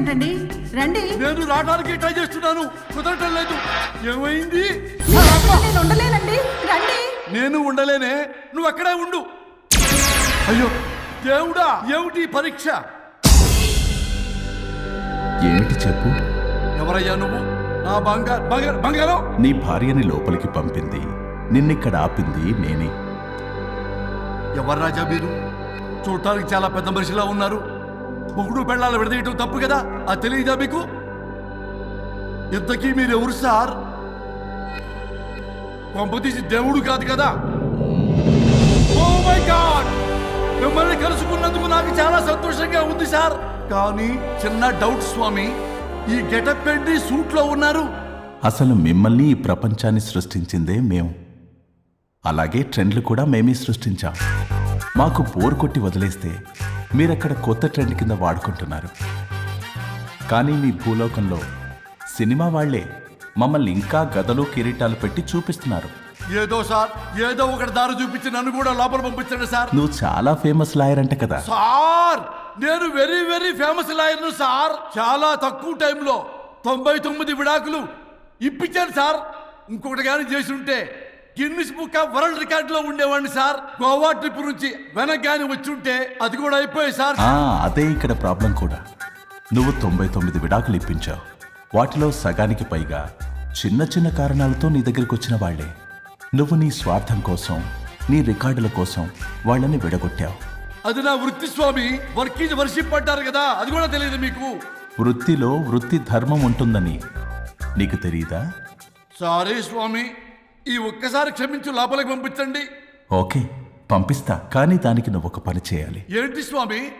ఏంటండి? రండి. నేను రావడానికి ట్రై చేస్తున్నాను. కుదరటం లేదు. ఏమైంది? నేను ఉండలేనండి. రండి. నేను ఉండలేనే. నువ్వు అక్కడే ఉండు. అయ్యో దేవుడా ఏమిటి పరీక్ష? ఏమిటి చెప్పు? ఎవరయ్యా నువ్వు? నా బంగారు బంగారు బంగారం? నీ భార్యని లోపలికి పంపింది. నిన్నిక్కడ ఆపింది నేనే. ఎవరు రాజా మీరు? చూడటానికి చాలా పెద్ద మనిషిలా ఉన్నారు. మొగుడు పెళ్ళాలు విడదీయటం తప్పు కదా? అది తెలియదా మీకు? ఇంతకీ మీరు ఎవరు సార్ పంపతీసి దేవుడు కాదు కదా? Oh my God! మిమ్మల్ని కలుసుకున్నందుకు నాకు చాలా సంతోషంగా ఉంది సార్. కానీ చిన్న డౌట్ స్వామి ఈ గెటప్ పెట్టి సూట్లో ఉన్నారు. అసలు మిమ్మల్ని ఈ ప్రపంచాన్ని సృష్టించిందే మేము అలాగే ట్రెండ్లు కూడా మేమే సృష్టించాం. మాకు పోరు కొట్టి వదిలేస్తే మీరక్కడ కొత్త ట్రెండ్ కింద వాడుకుంటున్నారు? కానీ మీ భూలోకంలో సినిమా వాళ్ళే మమ్మల్ని ఇంకా గదలు కిరీటాలు పెట్టి చూపిస్తున్నారు. ఏదో సార్ ఏదో ఒకటి దారి చూపించి నన్ను కూడా లోపల పంపించండి సార్. నువ్వు చాలా ఫేమస్ లాయర్ అంట కదా. సార్ నేను వెరీ వెరీ ఫేమస్ లాయర్ను సార్. చాలా తక్కువ టైంలో తొంభై తొమ్మిది విడాకులు ఇప్పించాను సార్. ఇంకొకటి కానీ చేసి ఉంటే గిన్నిస్ బుక్ ఆఫ్ వరల్డ్ రికార్డ్లో ఉండేవాడిని సార్. గోవా ట్రిప్ నుంచి వెనక్ గాని వచ్చి ఉంటే అది కూడా అయిపోయాయి సార్. ఆ, అదే ఇక్కడ ప్రాబ్లం కూడా. నువ్వు తొంభై తొమ్మిది విడాకులు ఇప్పించావు. వాటిలో సగానికి పైగా చిన్న చిన్న కారణాలతో నీ దగ్గరికి వచ్చిన వాళ్ళే నువ్వు నీ స్వార్థం కోసం నీ రికార్డుల కోసం వాళ్ళని విడగొట్టావు. అది నా వృత్తి స్వామి. వర్క్ ఈజ్ వర్షిప్ అంటారు కదా అది కూడా తెలియదు మీకు. వృత్తిలో వృత్తి ధర్మం ఉంటుందని నీకు తెలియదా సారీ స్వామి. ఈ ఒక్కసారి క్షమించు లోపలికి పంపించండి. ఓకే పంపిస్తా కానీ దానికి నువ్వు ఒక పని చేయాలి. ఏంటి స్వామి?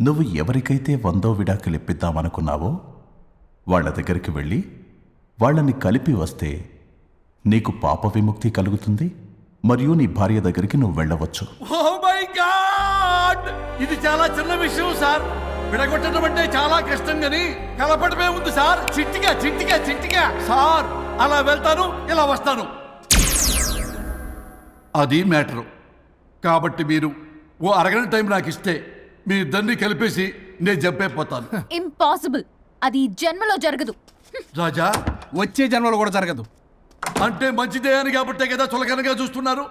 నువ్వు ఎవరికైతే వందో విడాకులు ఇప్పిద్దామనుకున్నావో వాళ్ళ దగ్గరికి వెళ్ళి వాళ్ళని కలిపి వస్తే నీకు పాప విముక్తి కలుగుతుంది మరియు నీ భార్య దగ్గరికి నువ్వు వెళ్ళవచ్చు. ఓ మై గాడ్ ఇది చాలా చిన్న విషయం సార్. విడగొట్టడం అంటే చాలా కష్టం గని కలపడమే ఉంది సార్. చిట్టిగా చిట్టిగా చిట్టిగా. సార్ అలా వెళ్తాను ఇలా వస్తాను. అది మ్యాటరు. కాబట్టి మీరు ఓ అరగంట టైం నాకు ఇస్తే మీ ఇద్దరిని కలిపేసి నేను చంపైపోతాను ఇంపాసిబుల్. అది ఈ జన్మలో జరగదు. రాజా? వచ్చే జన్మలో కూడా జరగదు. అంటే మంచిదే అని కాబట్టే కదా చులకనగా చూస్తున్నారు?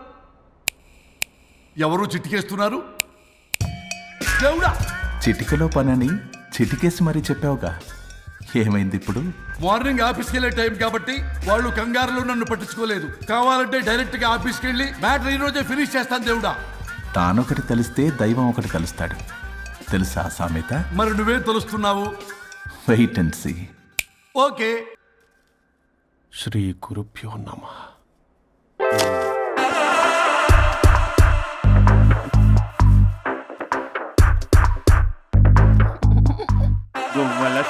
ఎవరు చిట్టికేస్తున్నారు దేవుడా! చిటికలో పనని చిటికేసి మరీ చెప్పావుగా. ఏమైంది ఇప్పుడు? మార్నింగ్ ఆఫీస్కి వెళ్ళే టైం కాబట్టి వాళ్ళు కంగారులో నన్ను పట్టించుకోలేదు. కావాలంటే డైరెక్ట్గా ఆఫీస్కి వెళ్ళి మ్యాటర్ ఈ రోజే ఫినిష్ చేస్తాను దేవుడా. తానొకటి తెలిస్తే దైవం ఒకటి కలుస్తాడు. తెలుసా సామెత? మరి నువ్వేం తెలుస్తున్నావు? Wait and see okay Shri గురుభ్యో నమ.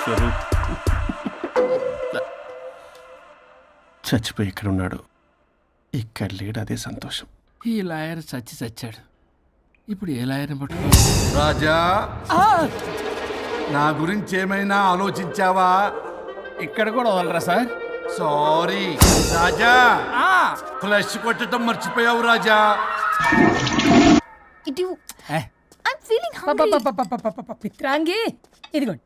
స్వరూప్. చచ్చిపోయి ఇక్కడ ఉన్నాడు ఇక్కడ లేడు అదే సంతోషం. ఈ లాయర్ చచ్చి చచ్చాడు. ఇప్పుడు ఏ లాయర్ రాజా! నా గురించి ఏమైనా ఆలోచించావా? ఇక్కడ కూడా వదలరా సార్? సారీ. రాజా! ఫ్లష్ కొట్టడం మర్చిపోయావు రాజా. పిత్రాంగి. ఇదిగోండి.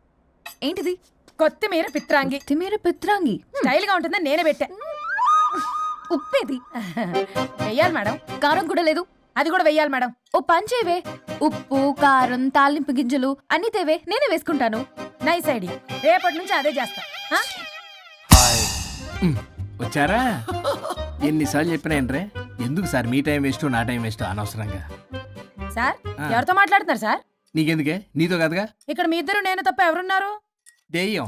ఏంటిది? కొత్తిమీర పిత్రాంగి. తిమీర పిత్రాంగి. స్టైల్గా ఉంటుందని నేనే పెట్టా. ఉప్పేది. వెయ్యాలి మేడం. కారం కూడా లేదు. అది కూడా వెయ్యాలి మేడం. ఓ పంచేవే ఉప్పు కారం తాలింపు గింజలు అన్ని తేవే. నేనే వేసుకుంటాను. నైస్ ఐడియా రేపటి నుంచి అదే చేస్తా. ఆ? వచ్చారా? ఎన్నిసార్లు చెప్పినా ఏంట్రే? ఎందుకు సార్ మీ టైం వేస్ట్ నా టైం వేస్ట్ అనవసరంగా? సార్ ఆ. ఎవరితో మాట్లాడుతున్నారు సార్? నీకెందుకే? నీతో కదగా? ఇక్కడ మీ ఇద్దరు నేను తప్ప ఎవరున్నారు? దెయ్యం.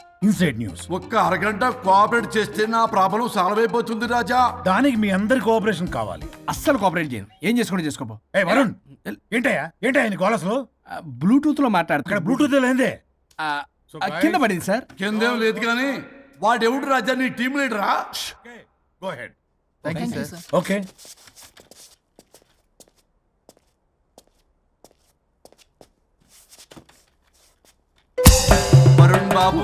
Inside news. ఒక్క అరగంట కోఆపరేట్ చేస్తే నా ప్రాబ్లం సాల్వ్ అయిపోతుంది రాజా. దానికి మీ అందరి కోఆపరేషన్ కావాలి. అస్సలు కోఆపరేట్ చేయను. ఏం చేసుకోండి చేసుకోపో. ఏ వరుణ్! ఏంటయ్యా? ఏంటయ్యా నీ గోలసలు బ్లూటూత్లో ఇక్కడ మాట్లాడుతున్నా బ్లూటూత్ లేదే. ఆ, ఆ, కింద పడింది సార్. కిందేం లేదు కానీ వాడెవడు రాజా? నీ టీం లీడరా గో హెడ్ ఓకే వరుణ్ బాబు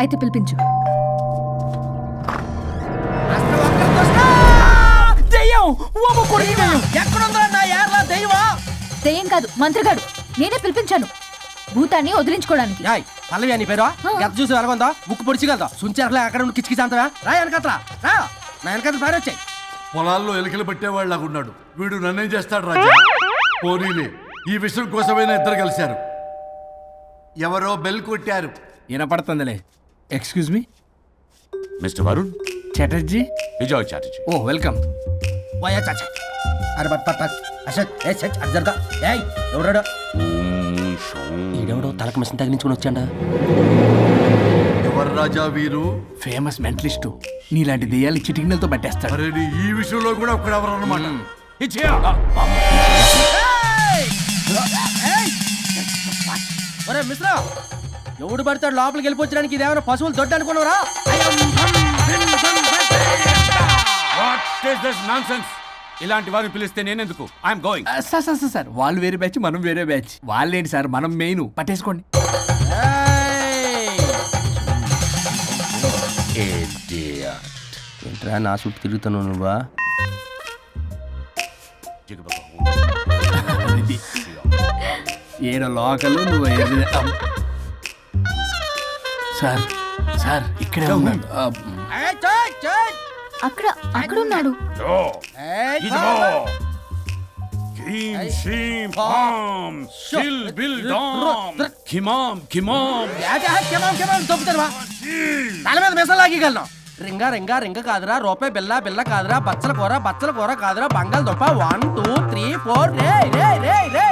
అయితే పిలిపించు. దెయ్యం! కాదు మంత్రగాడు. నేనే పిలిపించాను. భూతాన్ని వదిలించుకోవడానికి. పల్లవి అని పేరు. గత చూసి వెలగొందా? ముక్కు పొడిచిగలదా సుంచారులే అక్కడ ఉండి కిచకిచ అంతవా రా వెనకట్రా రా. నా వెనకట్ల పారి వచ్చాయి. పొలాల్లో ఎలుకలు పట్టేవాళ్ళగా ఉన్నాడు. వీడు నన్నేం చేస్తాడు రాజా? పోనీలే ఈ విషయం కోసమైనా ఇద్దరు కలిశారు. ఎవరో బెల్ కొట్టారు. వినపడుతుందిలే. Excuse me mister Varun Chatterjee Vijay Chatterjee oh welcome via చాచా అరే బట్ పట్ పట్ అశోక్ ఏ సచ్ అర్జర్గా ఏయ్ ఎవడాడు ఈడెవడో తలకు మిషన్ తగిలించుకుని వచ్చాడా ఎవరు రాజా వీరు ఫేమస్ మెంటలిస్టు నీలాంటి దెయ్యాలు చిటికినలతో పట్టేస్తాడు మరి నీ ఈ విషయంలో కూడా ఒకడు ఎవరు అన్నమాట ఒరే మిశ్రా ఎవడు పడతాడు లోపలికి వెళ్ళిపోవచ్చడానికి ఇదేమైనా పశువులు దొడ్డు అనుకున్నారా? ఇలాంటి వారిని పిలిస్తే నేనెందుకు? ఐఎమ్ గోయింగ్ ఆ, సార్ సార్ సార్, వాళ్ళు వేరే బ్యాచ్ మనం వేరే బ్యాచ్. వాళ్ళేంటి సార్? మనం మెయిన్. పట్టేసుకోండి. ఏంట్రా నా చుట్టూ తిరుగుతాను నువ్వా? ఏడ లోకలు నువ్వు. సార్ సార్ ఇక్కడే ఉన్నాడు అక్కడ అక్కడ ఉన్నాడు. తల మీద మిసం లాగగలను రింగా రింగా రింగ కాదురా రూపాయి బిల్ల బిల్ల కాదురా బచ్చల కూర బచ్చల కూర కాదురా బంగాళదుంప. వన్ టూ త్రీ ఫోర్ రే రే రే రే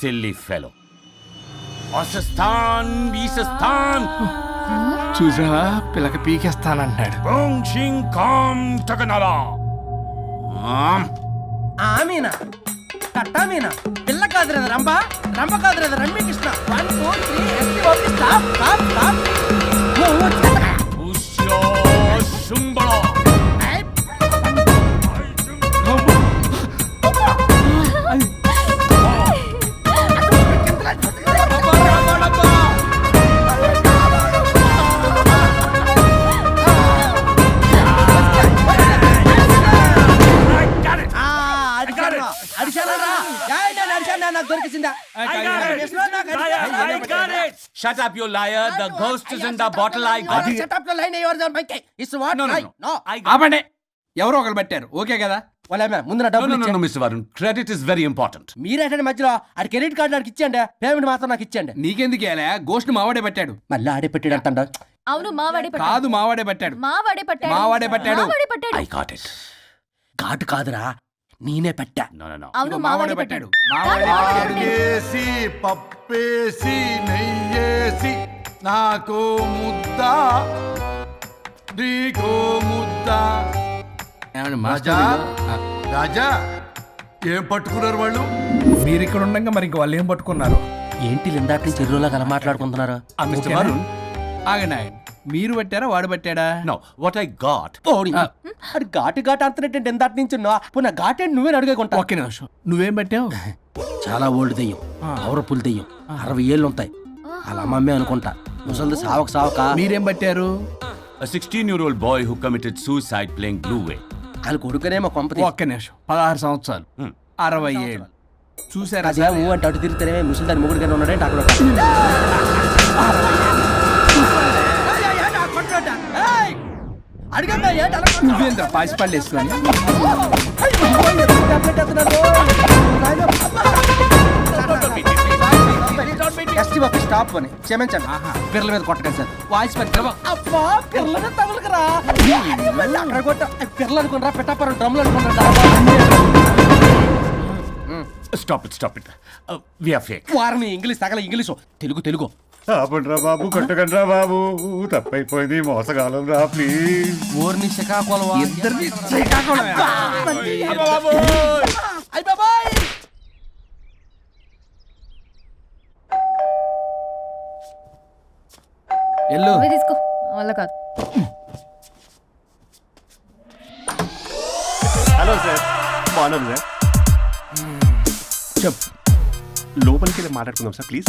సిల్లీ ఫెలో. అసస్థాన్ వీసస్థాన్ చూసావా? పిల్లకి పీకేస్తానంటున్నాడు ఓం షింగ్ కామ్ టకనలా ఆమీనా కట్టా మీనా? పిల్ల కాదురా రంభ? రంభ కాదురా రమ్మి కృష్ణ వన్ టూ త్రీ ఓపి స్టాప్ స్టాప్ స్టాప్ ఉష్యో శుంబళ నాకు దొరికిసిందా Shut up, you liar. The ghost is in the bottle. I got it. సెటప్లో లైన్ ఎవరు మైకే is what No, no, no no. No I got ఆపండి. ఎవరో ఒకరు పెట్టారు. ఓకే కదా? ముందు డబ్బులు important. మీరేటండి మధ్యలో? ఆడి క్రెడిట్ కార్డు నాకు ఇచ్చేయండి. పేమెంట్ మాత్రం నాకు ఇచ్చేయండి. నీకెందుకు గోష్ట్ మావాడే పట్టాడు. మళ్ళీ ఆడే పెట్టాడు అంటాడు. అవును మావాడే పట్టాడు. కాదు మావాడే పట్టాడు. మావాడే పట్టాడు. మావాడే పట్టాడు. got it. ఘాటు కాదురా. నేనే పెట్టా. No, no, no. అవును మావాడే పట్టాడు. వేసి పప్పేసి నెయ్యేసి నాకు ముద్ద నీకో ముద్ద. రాజా? ఏం పట్టుకున్నారు వాళ్ళు? మీరు ఇక్కడ ఉండగా మరి ఇంక వాళ్ళు ఏం పట్టుకున్నారు? ఏంటి లిందాటి నుంచి చెరువులో కల మాట్లాడుకుంటున్నారు ఆగండి ఆగండి. మీరు పట్టారా వాడు పట్టాడా? నో వాట్ ఐ గాట్ ఓడి అది ఘాటు ఘాటు అంతనేటండి ఎందాటి నుంచి పున్న ఘాటు నువ్వే అడుగుకుంటా ఒక్క నిమిషం. నువ్వేం పట్టావు? చాలా ఓల్డ్ దెయ్యం. పవర్ఫుల్ దెయ్యం. అరవై ఏళ్ళు ఉంటాయి అలా అమ్మమ్మే అనుకుంటా. ముసలిది సావక సావక. మీరేం పట్టారు? A 16 year old boy who committed suicide playing Blue Way. వాళ్ళ కొడుకునేమో కొంపతి ఒక్క నిమిషం. పదహారు సంవత్సరాలు. Hmm. అరవై ఏళ్ళు. చూసారా? అదే ఊ అంటే అటు తిరిగితేనే ముసలి దాని మొగుడు కానీ ఉన్నాడంటే అక్కడ? నువ్వేంద్ర పాసిపళ్ళు వేసుకొని ఎస్టీ బాబు స్టాప్ అని క్షమించండి. పిల్లల మీద కొట్టకండి సార్. వాయిస్ పని అబ్బా పిల్లల మీద తగులుకురా అక్కడ కొట్ట. పిల్లలు అనుకున్నారా పెట్టాపరం డ్రమ్లు అనుకున్నారా it, stop it. Uh, we are fake. వారిని ఇంగ్లీష్ తగల ఇంగ్లీషు. తెలుగు తెలుగు. ఆపండ్రా బాబు కొట్టకండ్రా బాబు. తప్పైపోయింది మోసగాలం రా ప్లీజ్ ఊరిని శ్రీకాకుళం ఇద్దరిని ఎల్లు. తీసుకో. వల్ల కాదు. హలో సార్ బాగున్నాను సార్. చెప్పు. లోపలికి వెళ్ళి మాట్లాడుకుందాం sir please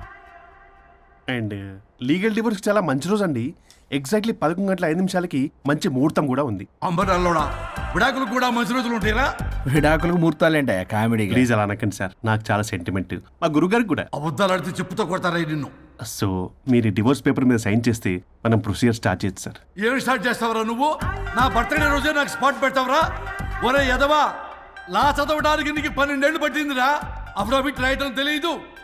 and legal divorce చాలా మంచి రోజు అండి. ఎగ్జాక్ట్లీ పదకొండు గంటల ఐదు నిమిషాలకి మంచి ముహూర్తం కూడా ఉంది. అంబరాల్లోడా విడాకులు కూడా మంచి రోజులు ఉంటాయిరా? విడాకులకు ముహూర్తాలేంటా కామెడీ ప్లీజ్ అలా అనకండి సార్. నాకు చాలా సెంటిమెంట్ మా గురుగారికి కూడా. అబద్ధాలు ఆడితే చెప్పుతో కొడతారా నిన్ను? సో మీరు డివోర్స్ పేపర్ మీద సైన్ చేస్తే మనం ప్రొసీజర్ స్టార్ట్ చేయొచ్చు సార్. ఏం స్టార్ట్ చేస్తావరా నువ్వు? నా బర్త్డే రోజే నాకు స్పాట్ పెడతావరా ఒరే ఎదవా లా చదవడానికి నీకు పన్నెండేళ్ళు పట్టిందిరా. అఫిడవిట్ రాయటం తెలియదు.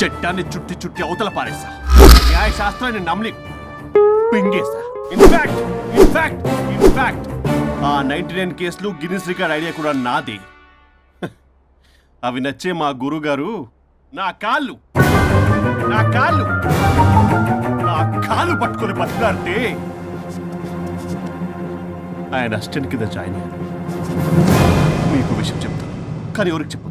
చట్టాన్ని చుట్టి చుట్టి అవతల పారేసా న్యాయ శాస్త్రాన్ని నమ్మి పింగేసా in fact in fact in fact ఆ నైన్టీ నైన్ కేసులు గిన్నిస్ రికార్డ్ ఐడియా కూడా నాది. అవి నచ్చే మా గురుగారు నా కాళ్ళు. నా కాళ్ళు. నా కాళ్ళు పట్టుకొని బతకాలంటే ఆయన అసిస్టెంట్ కింద జాయిన్ అయ్యాను మీకు విషయం చెప్తాను. కానీ ఎవరికి చెప్పు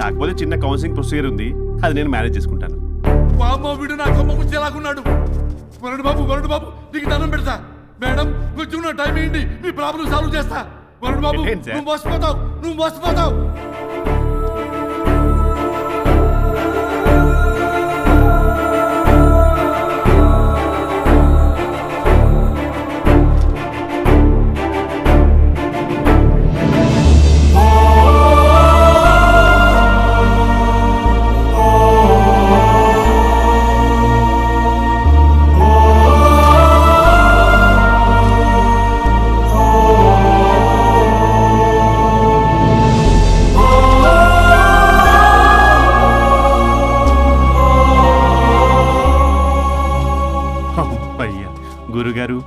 కాకపోతే చిన్న కౌన్సిలింగ్ ప్రొసీజర్ ఉంది. అది నేను మేనేజ్ చేసుకుంటాను. బామ్మ వీడు నా కొమ్మ గురించి ఎలాగున్నాడు వరుణ్ బాబు వరుణ్ బాబు నీకు దండం పెడతా. మేడం కొంచెం నా టైం ఏంటి మీ ప్రాబ్లం సాల్వ్ చేస్తా. వరుణ్ బాబు? నువ్వు మోసపోతావు నువ్వు మోసపోతావు. గురుగారు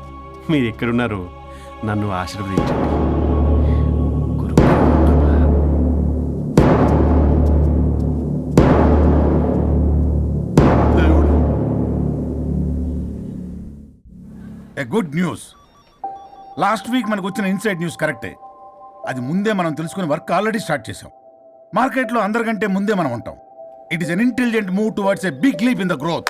మీరు ఎక్కడున్నారో నన్ను ఆశీర్వదించండి. A good news last week మనకు వచ్చిన ఇన్సైడ్ న్యూస్ కరెక్టే అది ముందే మనం తెలుసుకుని వర్క్ ఆల్రెడీ స్టార్ట్ చేసాం మార్కెట్లో అందరికంటే ముందే మనం ఉంటాం. It is an intelligent move towards a big leap in the growth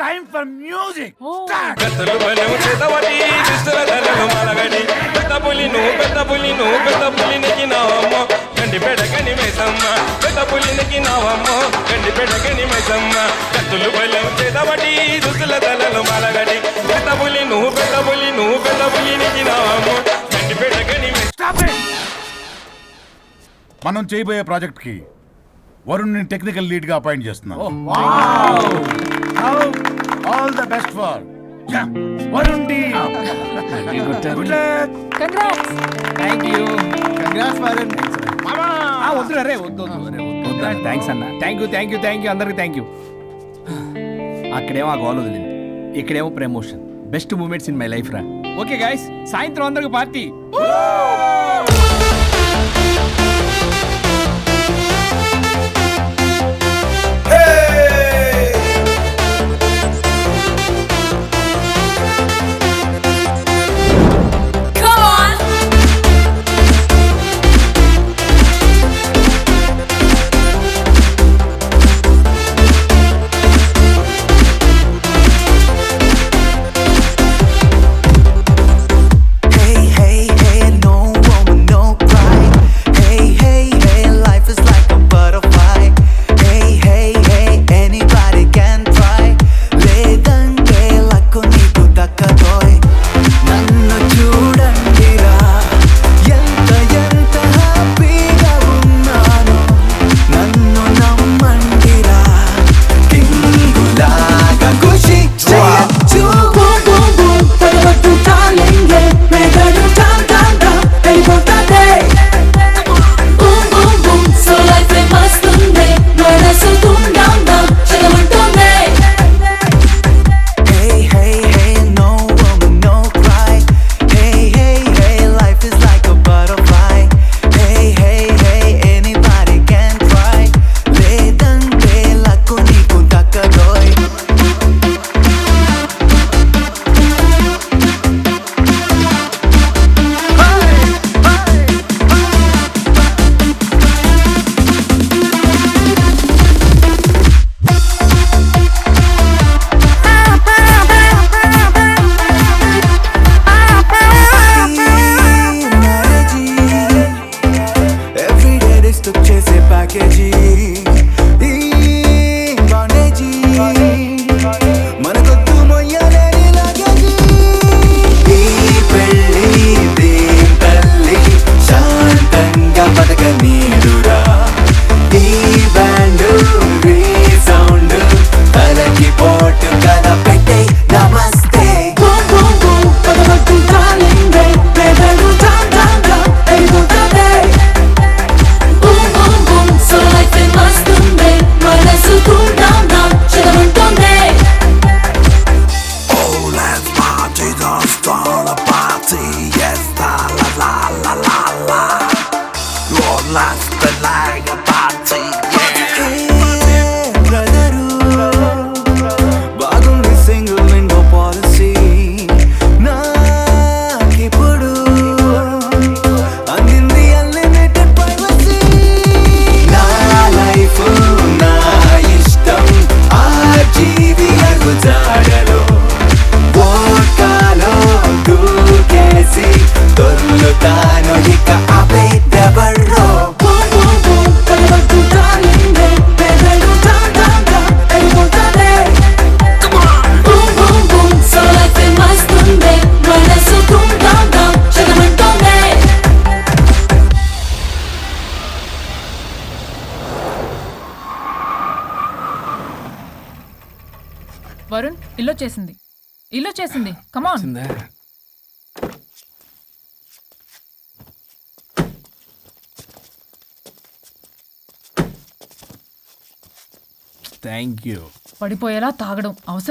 time for music పెద్దలు బలెం చేతవటి దుస్తుల ధరలు మలగడి. పెద్ద పులి నువ్వు పెద్ద పులి నువ్వు పెద్ద పులినికి నావమ్మ గండి పెడగని మైసమ్మ. పెద్ద పులినికి నావమ్మ గండి పెడగని మైసమ్మ. కత్తులు బలెం చేతవటి దుస్తుల ధరలు మలగడి. పెద్ద పులి నువ్వు పెద్ద పులి నువ్వు పెద్ద పులినికి నావమ్మ గండి పెడగని మనం చేయబోయే ప్రాజెక్ట్కి వరుణ్ని టెక్నికల్ లీడ్గా అపాయింట్ చేస్తున్నాం all the best for Varun good luck congrats thank you వద్దు రే వద్దు వద్దు రే, వద్దు. వద్దు థ్యాంక్స్ అన్న. Thank you thank you thank you అందరికి థ్యాంక్ యూ అక్కడేమో ఆ గోల్ వదిలింది. ఇక్కడేమో promotion best moments in my life రా. ఓకే గాయస్ సాయంత్రం అందరికి పార్టీ థ్యాంక్ యూ పడిపోయేలా తాగడం అవసరం